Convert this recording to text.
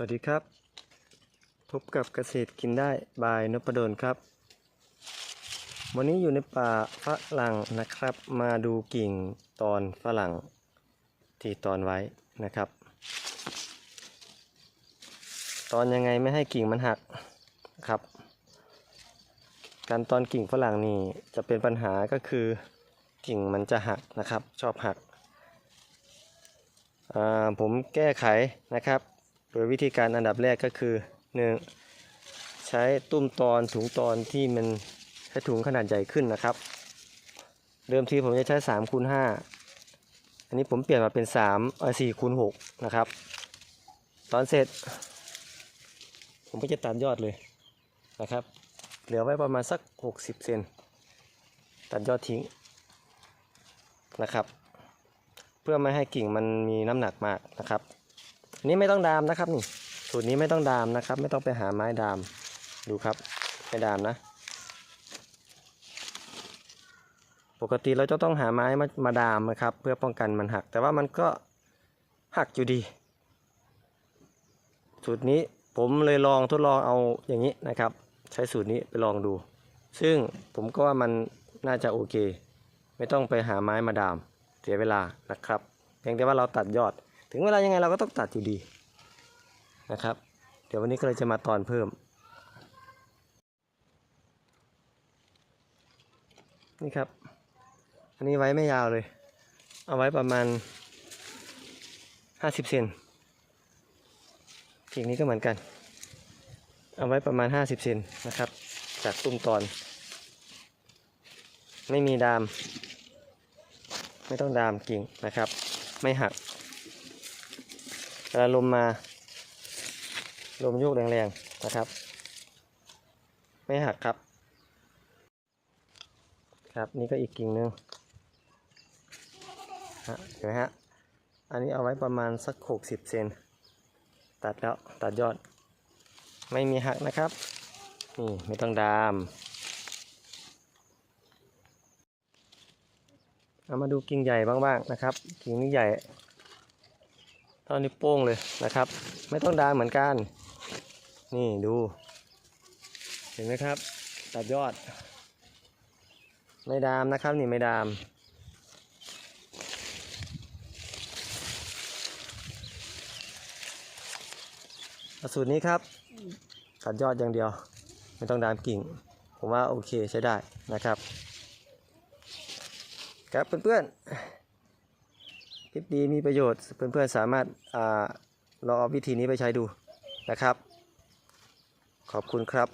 สวัสดีครับ พบกับเกษตรกินได้บายนพดลครับ วันนี้อยู่ในป่าฝรั่งนะครับ มาดูกิ่งตอนฝรั่งที่ตอนไว้นะครับ ตอนยังไงไม่ให้กิ่งมันหักครับ การตอนกิ่งฝรั่งนี่จะเป็นปัญหาก็คือกิ่งมันจะหักนะครับ ชอบหักผมแก้ไขนะครับ โดยวิธีการอันดับแรกก็คือ 1. ใช้ตุ้มตอนถุงตอนที่มันใช้ถุงขนาดใหญ่ขึ้นนะครับ เดิมทีผมจะใช้3คูณ5อันนี้ผมเปลี่ยนมาเป็น3เอ่อ4คูณ6นะครับ ตอนเสร็จ ผมก็จะตัดยอดเลยนะครับ เหลือไว้ประมาณสัก 60 เซนตัดยอดทิ้งนะครับ เพื่อไม่ให้กิ่งมันมีน้ำหนักมากนะครับ นี้ไม่ต้องดามนะครับนี่สูตรนี้ไม่ต้องดามนะครับ ไม่ต้องไปหาไม้ดามดูครับไม่ดามนะ ปกติเราจะต้องหาไม้มามาดามนะครับ เพื่อป้องกันมันหัก แต่ว่ามันก็หักอยู่ดี สูตรนี้ผมเลยลองทดลองเอาอย่างนี้นะครับ ใช้สูตรนี้ไปลองดู ซึ่งผมก็ว่ามันน่าจะโอเค ไม่ต้องไปหาไม้มาดามเสียเวลานะครับ เพียงแต่ว่าเราตัดยอด ถึงเวลายังไงเราก็ต้องตัดอยู่ดีนะครับ เดี๋ยววันนี้ก็เลยจะมาตอนเพิ่ม นี่ครับ อันนี้ไว้ไม่ยาวเลย เอาไว้ประมาณ 50 เซนทีนี้ก็เหมือนกัน เอาไว้ประมาณ 50 เซนนะครับ จากตุ้มตอน ไม่มีดาม ไม่ต้องดามกิ่งนะครับ ไม่หัก เวลาลมมา ลมโยกแรงๆนะครับ ไม่หักครับ ครับนี่ก็อีกกิ่งหนึ่งฮะเห็นไหมฮะ อันนี้เอาไว้ประมาณสัก60เซนตัดแล้วตัดยอด ไม่มีหักนะครับนี่ไม่ต้องดาม เอามาดูกิ่งใหญ่บ้างๆนะครับ กิ่งนี้ใหญ่ เท่านิ้วโป้งเลยนะครับ ไม่ต้องดามเหมือนกัน นี่ดู เห็นไหมครับ ตัดยอด ไม่ดามนะครับนี่ไม่ดาม สูตรนี้ครับ ตัดยอดอย่างเดียว ไม่ต้องดามกิ่ง ผมว่าโอเคใช้ได้นะครับ ครับเพื่อนๆ คลิปดีมีประโยชน์เพื่อนๆสามารถอลองเอาวิธีนี้ไปใช้ดูนะครับ ขอบคุณครับ